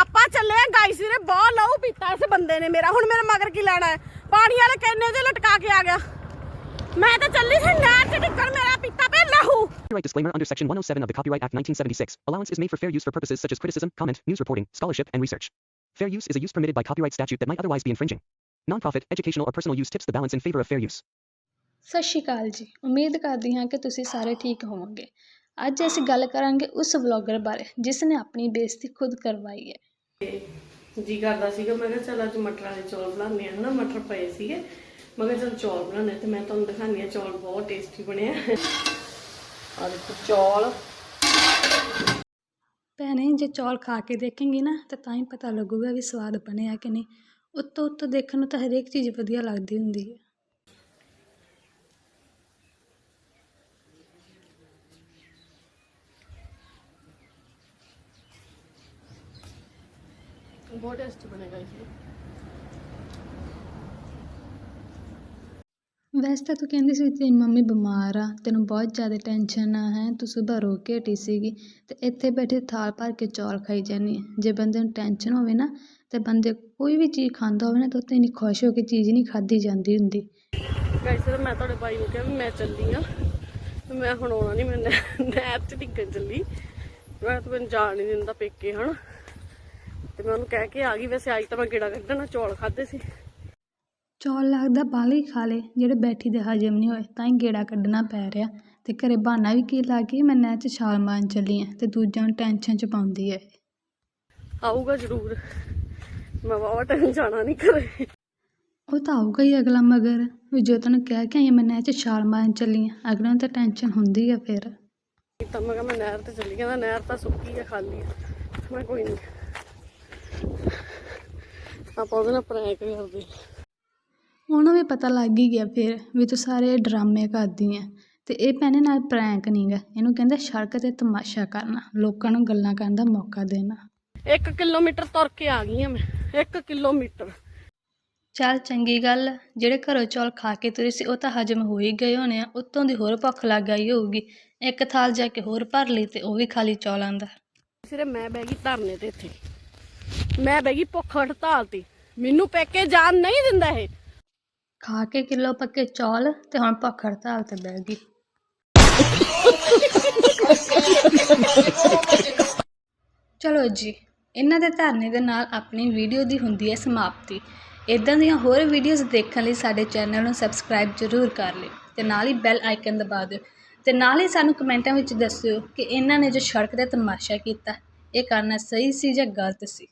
ਆਪਾਂ ਚੱਲੇ ਆ ਗਾਈਸ ਨੇ ਬਹੁਤ ਲਹੂ ਪੀਤਾ ਇਸ ਬੰਦੇ ਨੇ ਮੇਰਾ ਹੁਣ ਮੇਰੇ ਮਗਰ ਕੀ ਲੈਣਾ ਹੈ ਪਾਣੀ ਵਾਲੇ ਕੈਨੇ ਦੇ ਲਟਕਾ ਕੇ ਆ ਗਿਆ ਮੈਂ ਤਾਂ ਚੱਲੀ ਸੀ ਨਹਿਰ 'ਚ ਡਿੱਗਣ ਮੇਰਾ ਪੀਤਾ ਪਿਆ ਲਹੂ Copyright disclaimer under Section 107 of the Copyright Act 1976. Allowance is made for fair use for purposes such as criticism, comment, news reporting, scholarship, and research. Fair use is a use permitted by copyright statute that might otherwise be infringing. Non-profit, educational, or personal use tips the balance in favor of fair use. ਸਤਿ ਸ਼੍ਰੀ ਅਕਾਲ ਜੀ ਉਮੀਦ ਕਰਦੀ ਹਾਂ ਕਿ ਤੁਸੀਂ ਸਾਰੇ ਠੀਕ ਹੋਵੋਗੇ ਅੱਜ ਅਸੀਂ ਗੱਲ ਕਰਾਂਗੇ ਉਸ ਵਲੌਗਰ ਬਾਰੇ ਜਿਸ ਨੇ ਆਪਣੀ ਬੇਇੱਜ਼ਤੀ ਖੁਦ ਕਰਵਾਈ ਹੈ। ਜੀ ਕਰਦਾ ਸੀਗਾ ਮੈਂ ਕਿਹਾ ਚਲ ਅੱਜ ਮਟਰ ਵਾਲੇ ਚੌਲ ਬਣਾਉਂਦੇ ਆ ਹਨਾ ਮਟਰ ਪਏ ਸੀਗੇ। ਮੈਂ ਕਿਹਾ ਚਲ ਚੌਲ ਬਣਾਉਣੇ ਤੇ ਮੈਂ ਤੁਹਾਨੂੰ ਦਿਖਾਉਂਦੀ ਆ ਚੌਲ ਬਹੁਤ ਟੇਸਟੀ ਬਣੇ ਆ। ਆ ਦੇਖੋ ਚੌਲ। ਭੈਣੇ ਜੇ ਚੌਲ ਖਾ ਕੇ ਦੇਖेंगे ਨਾ ਤਾਂ ਤਾਂ ਹੀ ਪਤਾ ਲੱਗੂਗਾ ਵੀ ਸਵਾਦ ਬਣਿਆ ਕਿ ਨਹੀਂ। ਉੱਤੋਂ ਉੱਤੋਂ ਦੇਖਣ ਨੂੰ ਤਾਂ ਹਰੇਕ ਚੀਜ਼ ਵਧੀਆ ਲੱਗਦੀ ਹੁੰਦੀ ਹੈ। ਬਹੁਤ ਟੇਸਟੀ ਬਣੇਗਾ ਇਸ ਵੈਸੇ ਤਾਂ ਤੂੰ ਕਹਿੰਦੀ ਸੀ ਤੇਰੀ ਮੰਮੀ ਬਿਮਾਰ ਆ ਤੈਨੂੰ ਬਹੁਤ ਜ਼ਿਆਦਾ ਟੈਨਸ਼ਨ ਆ ਹੈ? ਤੂੰ ਸੁਬਾਹ ਰੋ ਕੇ ਹਟੀ ਸੀਗੀ ਤੇ ਇੱਥੇ ਬੈਠੇ ਥਾਲ ਭਰ ਕੇ ਚੌਲ ਖਾਈ ਹੈ ਜੇ ਬੰਦੇ ਨੂੰ ਟੈਨਸ਼ਨ ਹੋਵੇ ਨਾ ਤੇ ਬੰਦੇ ਕੋਈ ਵੀ ਚੀਜ਼ ਖਾਂਦਾ ਹੋਵੇ ਨਾ ਤਾਂ ਉੱਤੇ ਇੰਨੀ ਖੁਸ਼ ਹੋ ਕੇ ਚੀਜ਼ ਨਹੀਂ ਖਾਧੀ ਜਾਂਦੀ ਹੁੰਦੀ। ਗਾਇਸ ਮੈਂ ਤੁਹਾਡੇ ਭਾਈ ਨੂੰ ਕਿਹਾ ਵੀ ਮੈਂ ਚੱਲੀ ਆ ਤੇ ਮੈਂ ਹੁਣ ਆਉਣਾ ਨਹੀਂ ਮੈਂ ਨਹਿ- ਨਹਿਰ 'ਚ ਡਿੱਗਣ ਚੱਲੀ। ਮੈਂ ਤਾਂ ਮੈਨੂੰ ਜਾਣ ਨਹੀਂ ਦਿੰਦਾ ਪੇਕੇ ਹਣ ਤੇ ਮੈਂ ਉਹਨੂੰ ਕਹਿ ਕੇ ਆ ਗਈ ਵੈਸੇ ਅੱਜ ਤਾਂ ਮੈਂ ਗੇੜਾ ਕੱਢਣਾ ਚੌਲ ਖਾਦੇ ਸੀ। ਚੌਲ ਲੱਗਦਾ ਬਾਹਲੇ ਹੀ ਖਾ ਲਏ ਜਿਹੜੇ ਬੈਠੀ ਦੇ ਹਜਮ ਨਹੀਂ ਹੋਏ ਤਾਂ ਹੀ ਗੇੜਾ ਕੱਢਣਾ ਪੈ ਰਿਹਾ। ਤੇ ਘਰੇ ਬਹਾਨਾ ਵੀ ਕੀ ਲਾ ਕੇ ਮੈਂ ਨਹਿਰ 'ਚ ਛਾਲ ਮਾਰਨ ਚੱਲੀ ਆ ਤੇ ਦੂਜਿਆਂ ਨੂੰ ਟੈਨਸ਼ਨ 'ਚ ਪਾਉਂਦੀ ਹੈ ਆਊਗਾ ਜ਼ਰੂਰ। ਮੈਂ ਵਾਵਾ ਟਾਈਮ ਜਾਣਾ ਨਹੀਂ ਕਰੇ ਉਹ ਤਾਂ ਆਊਗਾ ਹੀ ਅਗਲਾ ਮਗਰ ਵੀ ਜੋ ਤੈਨੂੰ ਕਹਿ ਕੇ ਆਈ ਮੈਂ ਨਹਿਰ 'ਚ ਛਾਲ ਮਾਰਨ ਚੱਲੀ ਆ ਅਗਲੇ ਨੂੰ ਤਾਂ ਟੈਨਸ਼ਨ ਹੁੰਦੀ ਆ ਫਿਰ। ਤਾਂ ਮੈਂ ਕਿਹਾ ਮੈਂ ਨਹਿਰ ਤੇ ਚੱਲੀ ਕਹਿੰਦਾ ਨਹਿਰ ਤਾਂ ਸੁੱਕੀ ਆ ਖਾਲੀ ਆ ਮੈਂ ਕੋਈ ਨਹੀਂ ਆਪਾਂ ਉਹਦੇ ਨਾਲ ਪ੍ਰੈਂਕ ਕਰਦੇ। ਉਹਨੂੰ ਵੀ ਪਤਾ ਲੱਗ ਹੀ ਗਿਆ ਫਿਰ ਵੀ ਤੂੰ ਸਾਰੇ ਡਰਾਮੇ ਕਰਦੀ ਆ ਤੇ ਇਹ ਭੈਣੇ ਨਾਲ ਪ੍ਰੈਂਕ ਨਹੀਂਗਾ ਇਹਨੂੰ ਕਹਿੰਦੇ ਸੜਕ ਤੇ ਤਮਾਸ਼ਾ ਕਰਨਾ ਲੋਕਾਂ ਨੂੰ ਗੱਲਾਂ ਕਰਨ ਦਾ ਮੌਕਾ ਦੇਣਾ। 1 ਕਿਲੋਮੀਟਰ ਤੁਰ ਕੇ ਆ ਗਈ ਆ ਮੈਂ 1 ਕਿਲੋਮੀਟਰ। ਚੱਲ ਚੰਗੀ ਗੱਲ। ਜਿਹੜੇ ਘਰੋਂ ਚੌਲ ਖਾ ਕੇ ਤੁਰੇ ਸੀ ਉਹ ਤਾਂ ਹਜਮ ਹੋ ਹੀ ਗਏ ਹੋਣੇ ਆ। ਉੱਤੋਂ ਦੀ ਹੋਰ ਭੁੱਖ ਲੱਗ ਗਈ ਹੋਊਗੀ। ਇੱਕ ਥਾਲ ਜਾ ਕੇ ਹੋਰ ਭਰ ਲਈ ਤੇ ਉਹ ਵੀ ਖਾਲੀ ਚੌਲਾਂ ਦਾ। ਸਿਰੇ ਮੈਂ ਬਹਿ ਗਈ ਧਰਨੇ ਤੇ ਇੱਥੇ। ਮੈਂ ਬਹਿ ਗਈ ਭੁੱਖ ਹੜਤਾਲ ਤੇ। ਮੈਨੂੰ ਪੈਕੇ ਜਾਣ ਨਹੀਂ ਦਿੰਦਾ ਇਹ। ਖਾ ਕੇ ਕਿਲੋ ਪੱਕੇ ਚੌਲ ਤੇ ਹੁਣ ਭੁੱਖ ਹੜਤਾਲ ਤੇ ਬਹਿ ਗਈ। ਚਲੋ ਜੀ, ਇਹਨਾਂ ਦੇ ਧਰਨੇ ਦੇ ਨਾਲ ਆਪਣੀ ਵੀਡੀਓ ਦੀ ਹੁੰਦੀ ਹੈ ਸਮਾਪਤੀ। ਇਦਾਂ ਦੀਆਂ ਹੋਰ ਵੀਡੀਓਜ਼ ਦੇਖਣ ਲਈ ਸਾਡੇ ਚੈਨਲ ਨੂੰ ਸਬਸਕ੍ਰਾਈਬ ਜ਼ਰੂਰ ਕਰ ਲਿਓ ਤੇ ਨਾਲ ਹੀ ਬੈਲ ਆਈਕਨ ਦਬਾ ਦਿਓ। ਤੇ ਨਾਲ ਹੀ ਸਾਨੂੰ ਕਮੈਂਟਾਂ ਵਿੱਚ ਦੱਸਿਓ ਕਿ ਇਹਨਾਂ ਨੇ ਜੋ ਸੜਕ ਦਾ ਤਮਾਸ਼ਾ ਕੀਤਾ, ਇਹ ਕਰਨਾ ਸਹੀ ਸੀ ਜਾਂ ਗਲਤ ਸੀ।